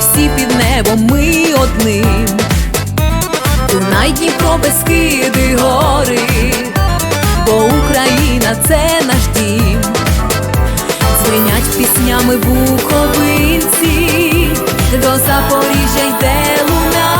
усі під небом ми одним. Дунай, Дніпро, Бескиди, гори, бо Україна це наш дім. звинять піснями буховинці, до Запоріжжя йде луна,